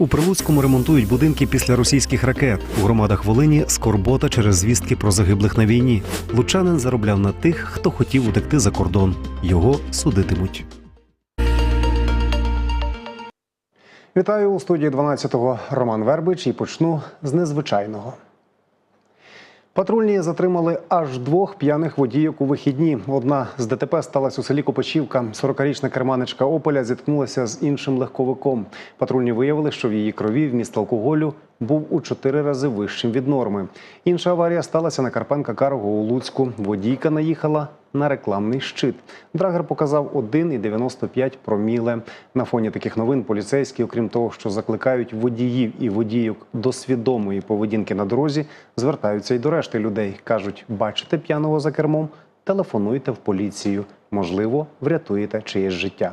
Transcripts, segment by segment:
У Прилуцькому ремонтують будинки після російських ракет. У громадах Волині скорбота через звістки про загиблих на війні. Лучанин заробляв на тих, хто хотів утекти за кордон. Його судитимуть. Вітаю у студії 12-го Роман Вербич і почну з незвичайного. Патрульні затримали аж двох п'яних водійок у вихідні. Одна з ДТП сталася у селі Копачівка. 40-річна керманичка Ополя зіткнулася з іншим легковиком. Патрульні виявили, що в її крові вміст алкоголю був у чотири рази вищим від норми. Інша аварія сталася на Карпенка Карго у Луцьку. Водійка наїхала на рекламний щит. Драгер показав 1,95 проміле. На фоні таких новин поліцейські, окрім того, що закликають водіїв і водійок до свідомої поведінки на дорозі, звертаються й до решти людей. кажуть, бачите п'яного за кермом, телефонуйте в поліцію. Можливо, врятуєте чиєсь життя.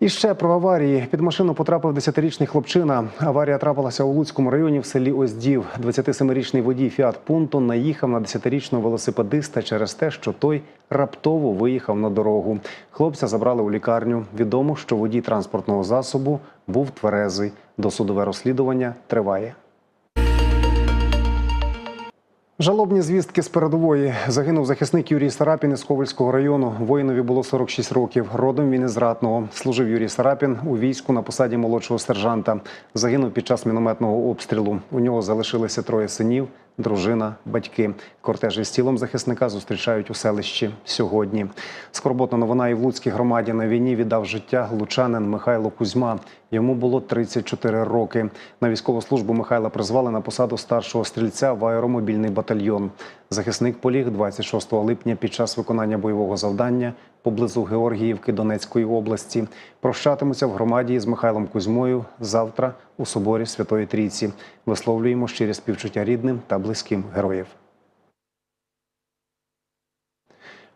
І ще про аварії. Під машину потрапив 10-річний хлопчина. Аварія трапилася у Луцькому районі в селі Оздів. 27-річний водій Фіат Пунто наїхав на 10-річного велосипедиста через те, що той раптово виїхав на дорогу. Хлопця забрали у лікарню. Відомо, що водій транспортного засобу був тверезий. Досудове розслідування триває. Жалобні звістки з передової загинув захисник Юрій Сарапін із Ковальського району. Воїнові було 46 років. Родом він із Ратного. Служив Юрій Сарапін у війську на посаді молодшого сержанта. Загинув під час мінометного обстрілу. У нього залишилися троє синів, дружина, батьки. Кортеж із тілом захисника зустрічають у селищі сьогодні. Скорботна новина і в Луцькій громаді на війні віддав життя лучанин Михайло Кузьма. Йому було 34 роки. На військову службу Михайла призвали на посаду старшого стрільця в аеромобільний батальйон. Захисник поліг 26 липня під час виконання бойового завдання поблизу Георгіївки Донецької області. Прощатимуться в громаді з Михайлом Кузьмою завтра у соборі Святої Трійці. Висловлюємо щирі співчуття рідним та близьким героїв.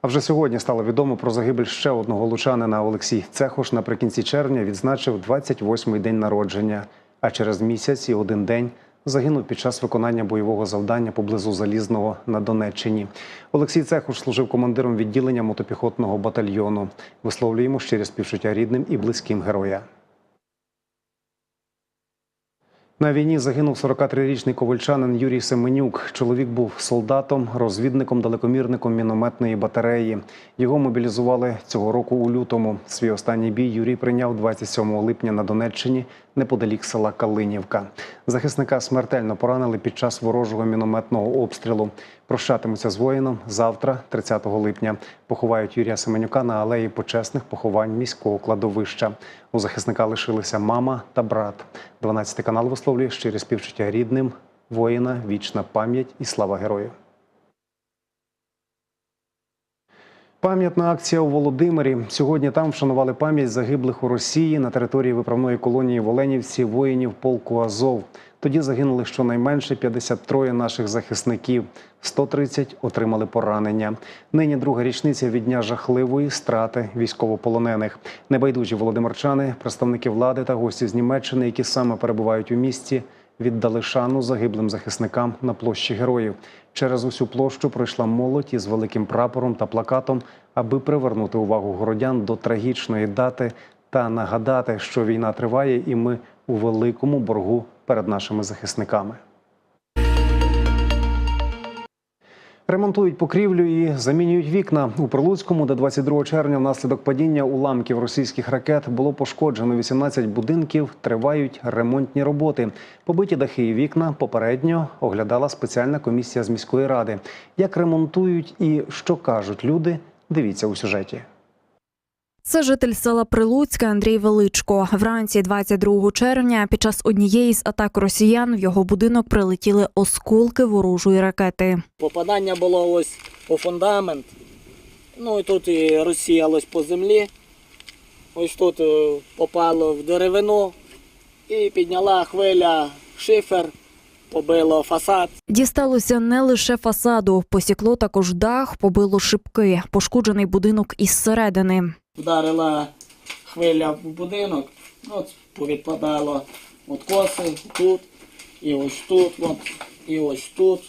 А вже сьогодні стало відомо про загибель ще одного лучанина Олексій Цехош наприкінці червня відзначив 28-й день народження. А через місяць і один день загинув під час виконання бойового завдання поблизу Залізного на Донеччині. Олексій Цехуш служив командиром відділення мотопіхотного батальйону. Висловлюємо щирі співчуття рідним і близьким героя. На війні загинув 43-річний ковальчанин Юрій Семенюк. Чоловік був солдатом, розвідником, далекомірником мінометної батареї. Його мобілізували цього року у лютому. Свій останній бій Юрій прийняв 27 липня на Донеччині неподалік села Калинівка. Захисника смертельно поранили під час ворожого мінометного обстрілу. Прощатимуться з воїном завтра, 30 липня. Поховають Юрія Семенюка на алеї почесних поховань міського кладовища. У захисника лишилися мама та брат. 12 канал висловлює щирі співчуття рідним, воїна, вічна пам'ять і слава герою. Пам'ятна акція у Володимирі. Сьогодні там вшанували пам'ять загиблих у Росії на території виправної колонії в Оленівці воїнів полку Азов. Тоді загинули щонайменше 53 наших захисників, 130 отримали поранення. Нині друга річниця від дня жахливої страти військовополонених. Небайдужі володимирчани, представники влади та гості з Німеччини, які саме перебувають у місті, віддали шану загиблим захисникам на площі героїв. Через усю площу пройшла молодь із великим прапором та плакатом, аби привернути увагу городян до трагічної дати та нагадати, що війна триває, і ми у великому боргу перед нашими захисниками. Ремонтують покрівлю і замінюють вікна у Прилуцькому, де 22 червня внаслідок падіння уламків російських ракет було пошкоджено 18 будинків. Тривають ремонтні роботи. Побиті дахи і вікна попередньо оглядала спеціальна комісія з міської ради. Як ремонтують і що кажуть люди, дивіться у сюжеті. Це житель села Прилуцька Андрій Величко. Вранці 22 червня під час однієї з атак росіян в його будинок прилетіли осколки ворожої ракети. Попадання було ось по фундамент. Ну і тут і розсіялось по землі. Ось тут е, попало в деревину і підняла хвиля шифер побило фасад. Дісталося не лише фасаду, посікло також дах, побило шибки, пошкоджений будинок із середини. Вдарила хвиля в будинок, от повідпадало от коси тут, і ось тут, от, і ось тут.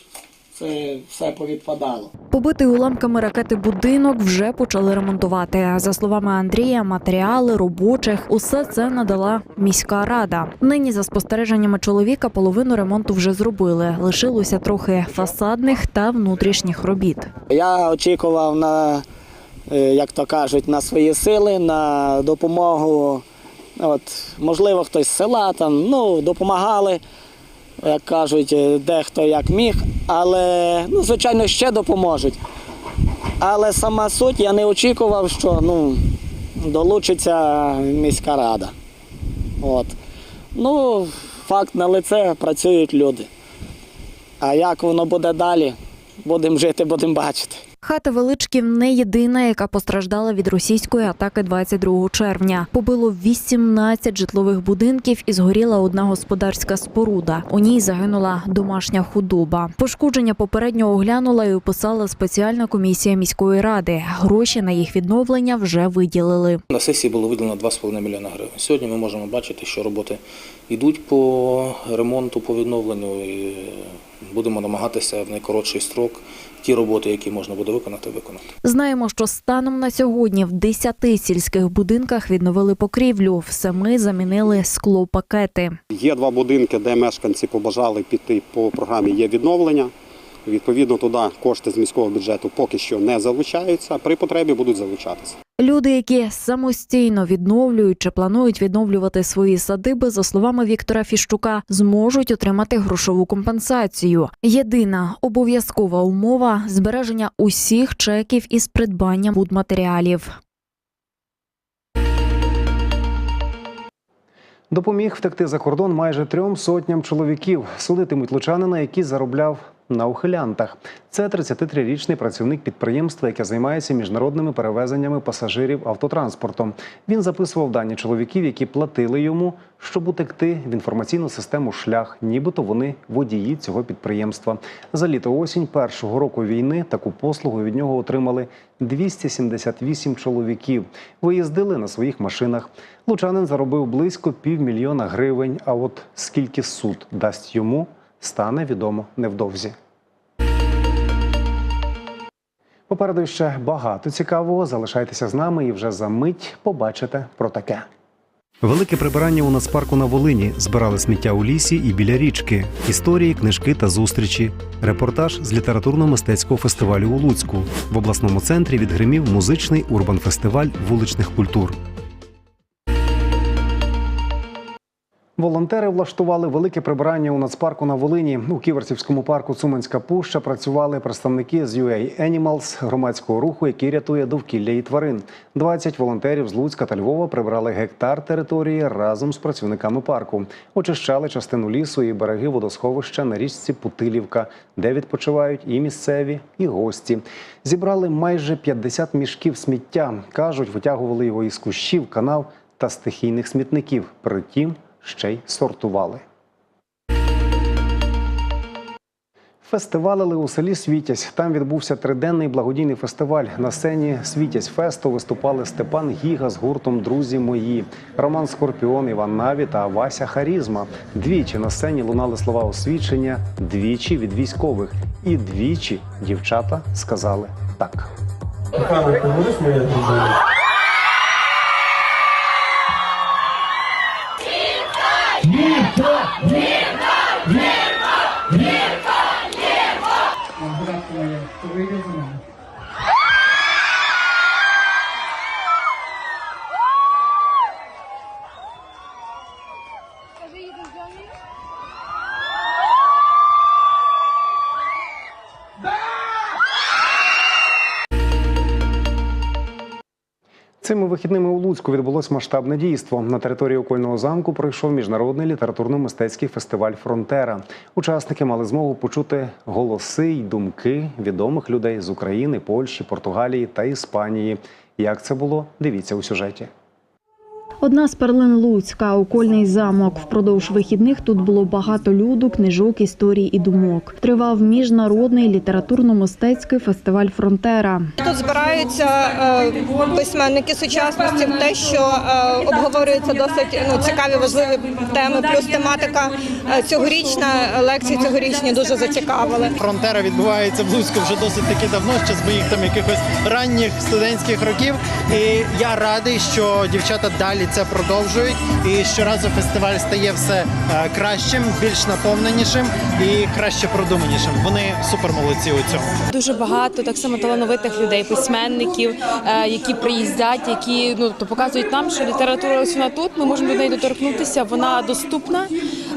Це все повідпадало. Побитий уламками ракети будинок вже почали ремонтувати. За словами Андрія, матеріали робочих усе це надала міська рада. Нині, за спостереженнями чоловіка, половину ремонту вже зробили. Лишилося трохи фасадних та внутрішніх робіт. Я очікував на, як то кажуть, на свої сили, на допомогу. От, можливо, хтось з села там, ну, допомагали, як кажуть, е, дехто як міг, але, ну, звичайно, ще допоможуть. Але сама суть, я не очікував, що ну, долучиться міська рада. От. Ну, факт на лице, працюють люди. А як воно буде далі, будемо жити, будемо бачити. Хата величків не єдина, яка постраждала від російської атаки 22 червня. Побило 18 житлових будинків і згоріла одна господарська споруда. У ній загинула домашня худоба. Пошкодження попередньо оглянула і описала спеціальна комісія міської ради. Гроші на їх відновлення вже виділили. На сесії було виділено 2,5 мільйона гривень. Сьогодні ми можемо бачити, що роботи йдуть по ремонту, по відновленню. І будемо намагатися в найкоротший строк ті роботи, які можна буде виконати, виконати. Знаємо, що станом на сьогодні в 10 сільських будинках відновили покрівлю. В семи замінили склопакети. Є два будинки, де мешканці побажали піти по програмі є відновлення. Відповідно, туди кошти з міського бюджету поки що не залучаються. При потребі будуть залучатися. Люди, які самостійно відновлюють чи планують відновлювати свої садиби, за словами Віктора Фіщука, зможуть отримати грошову компенсацію. Єдина обов'язкова умова збереження усіх чеків із придбанням будматеріалів. Допоміг втекти за кордон майже трьом сотням чоловіків. Судитимуть лучанина, який заробляв на ухилянтах. Це 33-річний працівник підприємства, яке займається міжнародними перевезеннями пасажирів автотранспортом. Він записував дані чоловіків, які платили йому, щоб утекти в інформаційну систему шлях, нібито вони водії цього підприємства. За літо осінь першого року війни таку послугу від нього отримали 278 чоловіків. Виїздили на своїх машинах. Лучанин заробив близько півмільйона гривень. А от скільки суд дасть йому, стане відомо невдовзі. Попереду ще багато цікавого. Залишайтеся з нами і вже за мить побачите про таке. Велике прибирання у нацпарку на Волині. Збирали сміття у лісі і біля річки. Історії, книжки та зустрічі. Репортаж з літературно-мистецького фестивалю у Луцьку. В обласному центрі відгримів музичний урбан-фестиваль вуличних культур. Волонтери влаштували велике прибирання у нацпарку на Волині. У Ківерцівському парку Цуманська пуща працювали представники з UA Animals, громадського руху, який рятує довкілля і тварин. 20 волонтерів з Луцька та Львова прибрали гектар території разом з працівниками парку. Очищали частину лісу і береги водосховища на річці Путилівка, де відпочивають і місцеві, і гості. Зібрали майже 50 мішків сміття. кажуть, витягували його із кущів, канав та стихійних смітників. Притім, ще й сортували. Фестивалили у селі Світязь. Там відбувся триденний благодійний фестиваль. На сцені Світязь Фесту виступали Степан Гіга з гуртом Друзі мої, Роман Скорпіон, Іван Наві та Вася Харізма. Двічі на сцені лунали слова освідчення, двічі від військових. І двічі дівчата сказали так. Вихідними у Луцьку відбулось масштабне дійство. На території окольного замку пройшов міжнародний літературно-мистецький фестиваль Фронтера. Учасники мали змогу почути голоси й думки відомих людей з України, Польщі, Португалії та Іспанії. Як це було? Дивіться у сюжеті. Одна з перлин Луцька, окольний замок. Впродовж вихідних тут було багато люду, книжок, історій і думок. Тривав міжнародний літературно-мистецький фестиваль Фронтера. Тут збираються е, письменники сучасності, те, що е, обговорюються досить ну, цікаві, важливі теми, плюс тематика е, цьогорічна, лекції цьогорічні дуже зацікавили. Фронтера відбувається в Луцьку вже досить таки давно, ще з моїх там якихось ранніх студентських років. І я радий, що дівчата далі це продовжують. І щоразу фестиваль стає все е, кращим, більш наповненішим і краще продуманішим. Вони супер молодці у цьому. Дуже багато так само талановитих людей, письменників, е, які приїздять, які ну то показують нам, що література ось тут. Ми можемо до неї доторкнутися, вона доступна.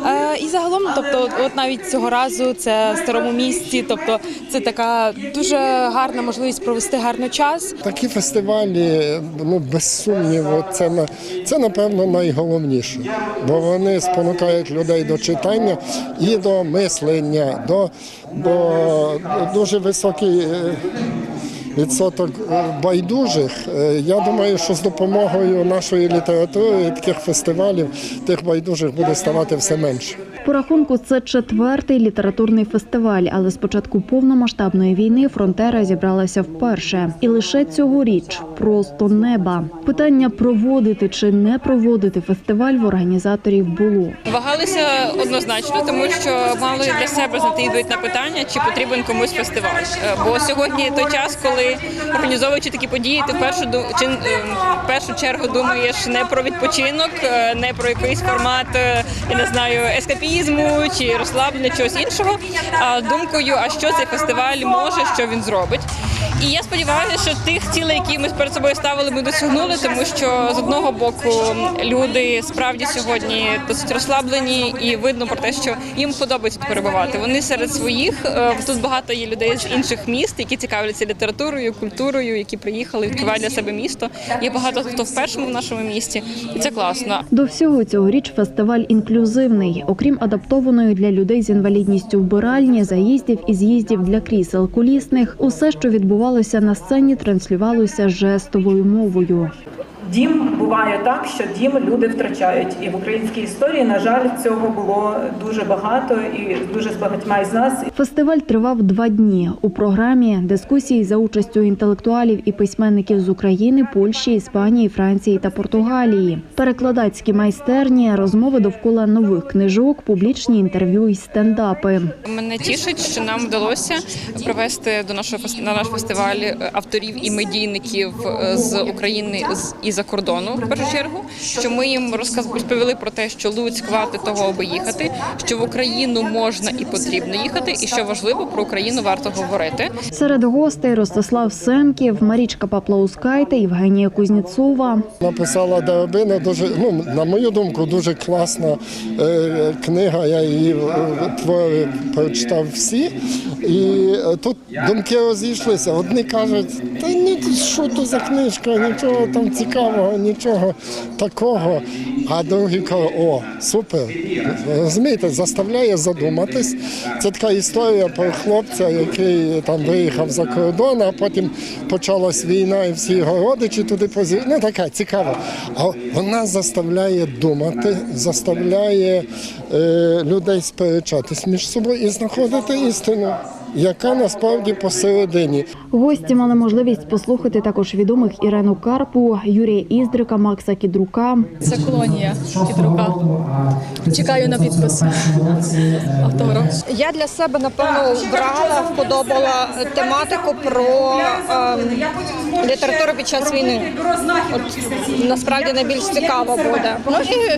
Е, І загалом, тобто, от- навіть цього разу це в старому місті. Тобто, це така дуже гарна можливість провести гарно час. Такі фестивалі, ну без сумніву, це на це напевно найголовніше, бо вони спонукають людей до читання і до мислення, до, до дуже високий е, відсоток байдужих. Е, Я думаю, що з допомогою нашої літератури і таких фестивалів тих байдужих буде ставати все менше. По рахунку це четвертий літературний фестиваль, але з початку повномасштабної війни фронтера зібралася вперше. І лише цьогоріч просто неба. Питання проводити чи не проводити фестиваль в організаторів було. Вагалися однозначно, тому що мали для себе знайти відповідь на питання, чи потрібен комусь фестиваль. Е, Бо сьогодні той час, коли організовуючи такі події, ти в першу ду- чи, е, в першу чергу думаєш не про відпочинок, е, не про якийсь формат, е, я не знаю, ескапізму чи розслаблення чогось іншого. А думкою, а що цей фестиваль може, що він зробить. І я сподіваюся, що тих цілей, які ми перед собою ставили, ми досягнули, тому що з одного боку люди справді сьогодні досить розслаблені, і видно про те, що їм подобається перебувати. Вони серед своїх Е, тут багато є людей з інших міст, які цікавляться літературою, культурою, які приїхали, відкривають для себе місто. Є багато хто в першому в нашому місті, і це класно. До всього цьогоріч фестиваль інклюзивний. Окрім адаптованої для людей з інвалідністю вбиральні, заїздів і з'їздів для крісел колісних, усе, що відбувалося на сцені, транслювалося жестовою мовою. Дім буває так, що дім люди втрачають. І в українській історії, на жаль, цього було дуже багато і дуже з багатьма із нас. Фестиваль тривав два дні. У програмі дискусії за участю інтелектуалів і письменників з України, Польщі, Іспанії, Франції та Португалії, перекладацькі майстерні, розмови довкола нових книжок, публічні інтерв'ю і стендапи. Мене тішить, що нам вдалося привести до нашого на наш фестиваль е, авторів і медійників е, з України з- і за кордону. В першу чергу, що ми їм розказ розповіли про те, що Луцьк варте того, аби їхати, що в Україну можна і потрібно їхати, і що важливо про Україну варто говорити. Серед гостей Ростислав Семків, Марічка Паплаускайте, Євгенія Кузнєцова. Написала Дарабина дуже, ну, на мою думку, дуже класна е, книга. Я її е, твори прочитав всі. І е, тут думки розійшлися. Одні кажуть, та ні, що то за книжка, нічого там цікавого, нічого такого. А другі кажуть, о, супер. Розумієте, заставляє задуматись. Це така історія про хлопця, який там виїхав за кордон, а потім почалась війна, і всі його родичі туди позі. Ну така цікава. А вона заставляє думати, заставляє е, людей сперечатись між собою і знаходити істину, яка насправді посередині. Гості мали можливість послухати також відомих Ірену Карпу, Юрія Іздрика, Макса Кідрука. Це колонія Кідрука. Чекаю на підпис автора. Я для себе напевно брала, вподобала тематику про ем, літературу під час війни. От насправді найбільш цікаво буде. Ну і.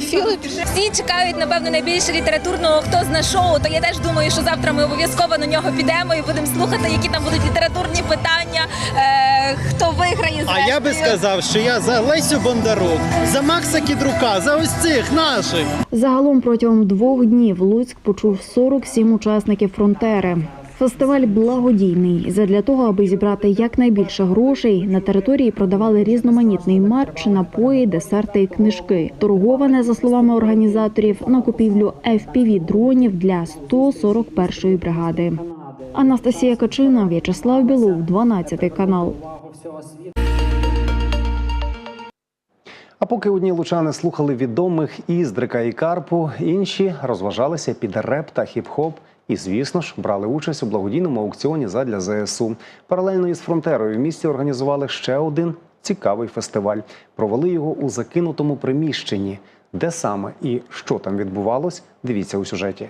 Всі чекають, напевно, найбільше літературного хто зна шоу. То я теж думаю, що завтра ми обов'язково на нього підемо і будемо слухати, які там будуть літературні питання, е, хто виграє А я би сказав, що я за Лесю Бондарук, за Макса Кідрука, за ось цих наших. Загалом протягом двох днів Луцьк почув 47 учасників фронтери. Фестиваль благодійний. Задля того, аби зібрати якнайбільше грошей, на території продавали різноманітний мерч, напої, десерти і книжки. Торговане, за словами організаторів, на купівлю fpv дронів для 141-ї бригади. Анастасія Качина, В'ячеслав Білов, 12 канал. А поки одні лучани слухали відомих Іздрика і Карпу, інші розважалися під реп та хіп-хоп. І, звісно ж, брали участь у благодійному аукціоні задля ЗСУ. Паралельно із фронтерою в місті організували ще один цікавий фестиваль. Провели його у закинутому приміщенні. Де саме і що там відбувалось, дивіться у сюжеті.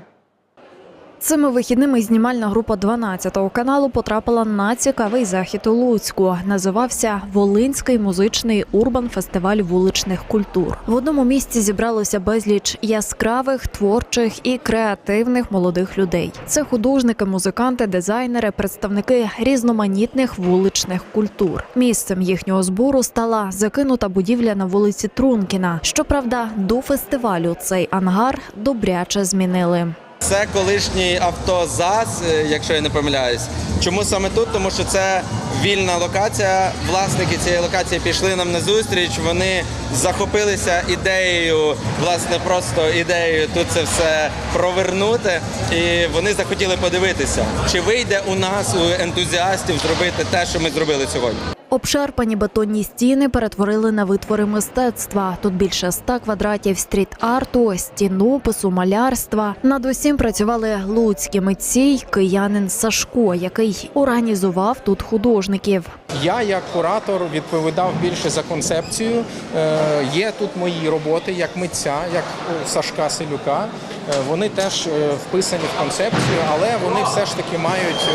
Цими вихідними знімальна група 12-го каналу потрапила на цікавий захід у Луцьку. Називався Волинський музичний урбан фестиваль вуличних культур. В одному місці зібралося безліч яскравих, творчих і креативних молодих людей. Це художники, музиканти, дизайнери, представники різноманітних вуличних культур. Місцем їхнього збору стала закинута будівля на вулиці Трункіна. Щоправда, до фестивалю цей ангар добряче змінили. Це колишній автозас, е, якщо я не помиляюсь. Чому саме тут? Тому що це вільна локація. Власники цієї локації пішли нам на зустріч. Вони захопилися ідеєю, власне, просто ідеєю тут це все провернути. І вони захотіли подивитися, чи вийде у нас, у ентузіастів, зробити те, що ми зробили сьогодні. Обшарпані бетонні стіни перетворили на витвори мистецтва. Тут більше ста квадратів стріт-арту, стінопису, малярства. Над усім працювали луцькі митці й киянин Сашко, який організував тут художників. Я як куратор відповідав більше за концепцію. Е, Є тут мої роботи як митця, як Сашка Селюка. Е, Вони теж е, вписані в концепцію, але вони все ж таки мають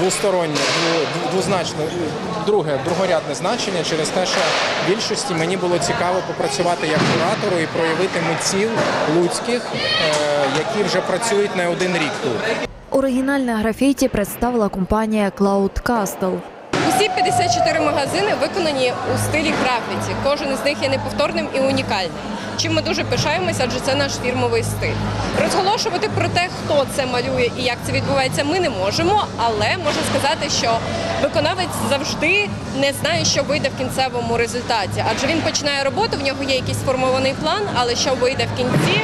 двостороннє, двозначне, друге, другорядне значення через те, що в більшості мені було цікаво попрацювати як куратору і проявити митців луцьких, е, які вже працюють не один рік тут. Оригінальне графіті представила компанія Cloud Castle. Усі 54 магазини виконані у стилі графіті. Кожен із них є неповторним і унікальним. Чим ми дуже пишаємося, адже це наш фірмовий стиль. Розголошувати про те, хто це малює і як це відбувається, ми не можемо, але можу сказати, що виконавець завжди не знає, що вийде в кінцевому результаті. Адже він починає роботу, в нього є якийсь сформований план, але що вийде в кінці,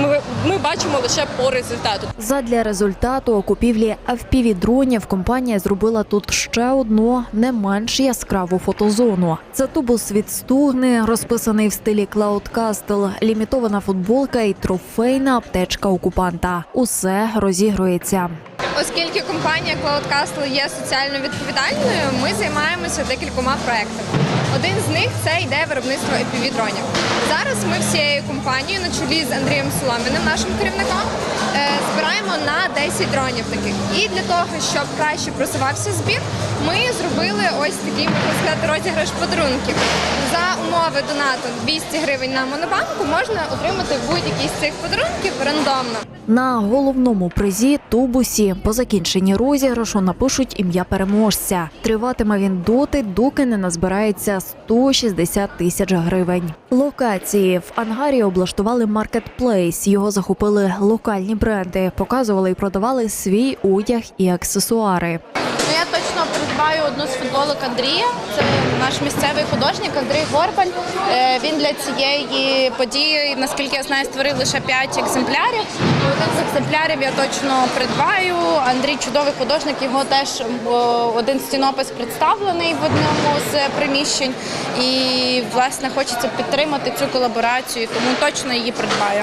ми, ми бачимо лише по результату. Задля результату окупівлі купівлі FPV-дронів компанія зробила тут ще одну не менш яскраву фотозону. Це тубус від стугни, розписаний в стилі Castle, лімітована футболка і трофейна аптечка окупанта. Усе розігрується. Оскільки компанія Cloud Castle є соціально відповідальною, ми займаємося декількома проектами. Один з них це йде виробництво FPV-дронів. Зараз ми всією компанією на чолі з Андрієм Соломіним, нашим керівником, е, збираємо на 10 дронів таких. І для того, щоб краще просувався збір, ми зробили ось такий, можна сказати, розіграш подарунків. За умови донату 200 гривень на монобанку можна отримати будь-який з цих подарунків рандомно. На головному призі тубусі по закінченні розіграшу напишуть ім'я переможця. Триватиме він доти, доки не назбирається 160 тисяч гривень. Локації в ангарі облаштували маркетплейс. Його захопили локальні бренди, показували і продавали свій одяг і аксесуари. Ну, я точно одну з футболок Андрія. Це наш місцевий художник Андрій Горбаль. Е, Він для цієї події, наскільки я знаю, створив лише 5 екземплярів. Один з екземплярів я точно придбаю. Андрій чудовий художник, його теж один стінопис представлений в одному з приміщень. І власне хочеться підтримати цю колаборацію, тому точно її придбаю.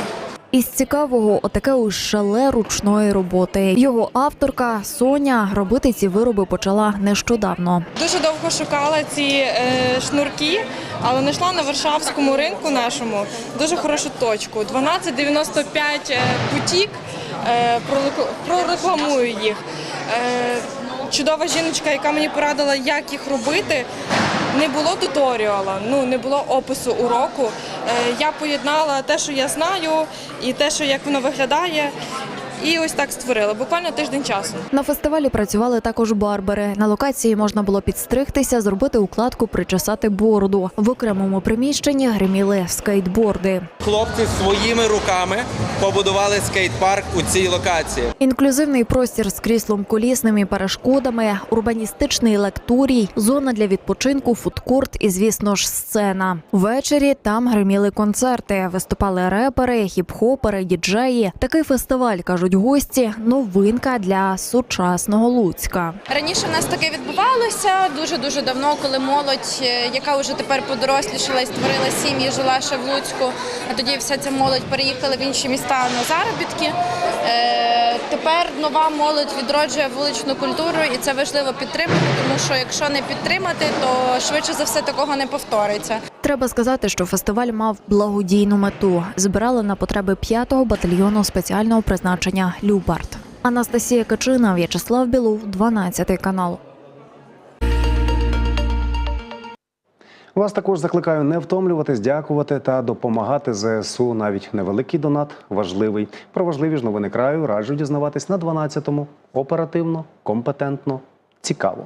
Із цікавого отаке ось шале ручної роботи. Його авторка Соня робити ці вироби почала нещодавно. Дуже довго шукала ці е, шнурки, але знайшла на Варшавському ринку нашому дуже хорошу точку. 1295 е, бутік. Е, прорекл- прорекламую їх. Чудова жіночка, яка мені порадила, як їх робити. Не було туторіала, ну не було опису уроку. Е, я поєднала те, що я знаю, і те, що як воно виглядає. І ось так створила. Буквально тиждень часу. На фестивалі працювали також барбери. На локації можна було підстригтися, зробити укладку, причесати бороду. В окремому приміщенні гриміли скейтборди. Хлопці своїми руками побудували скейт-парк у цій локації. Інклюзивний простір з кріслом колісним і перешкодами, урбаністичний лекторій, зона для відпочинку, фудкорт і, звісно ж, сцена. Ввечері там гриміли концерти, виступали репери, хіп-хопери, діджеї. Такий фестиваль кажуть кажуть гості, новинка для сучасного Луцька. Раніше в нас таке відбувалося дуже дуже давно, коли молодь, е, яка вже тепер подорослішала і створила сім'ї, жила ще в Луцьку. А тоді вся ця молодь переїхала в інші міста на заробітки. Е, Тепер нова молодь відроджує вуличну культуру, і це важливо підтримати, тому що якщо не підтримати, то швидше за все такого не повториться. Треба сказати, що фестиваль мав благодійну мету. Збирали на потреби 5-го батальйону спеціального призначення Любард. Анастасія Качина, В'ячеслав Білов, 12 канал. Вас також закликаю не втомлюватись, дякувати та допомагати ЗСУ. Навіть невеликий донат важливий. Про важливі ж новини краю раджу дізнаватись на 12-му. Оперативно, компетентно, цікаво.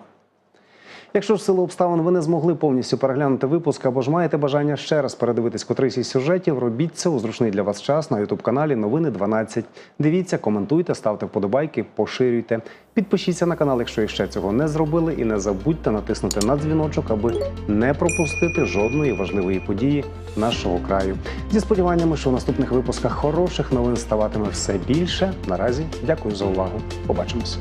Якщо ж в силу обставин ви не змогли повністю переглянути випуск або ж маєте бажання ще раз передивитись котрийсь із сюжетів, робіть це у зручний для вас час на ютуб каналі Новини 12. Дивіться, коментуйте, ставте вподобайки, поширюйте. Підпишіться на канал, якщо ще цього не зробили, і не забудьте натиснути на дзвіночок, аби не пропустити жодної важливої події нашого краю. Зі сподіваннями, що в наступних випусках хороших новин ставатиме все більше. Наразі дякую за увагу. Побачимось.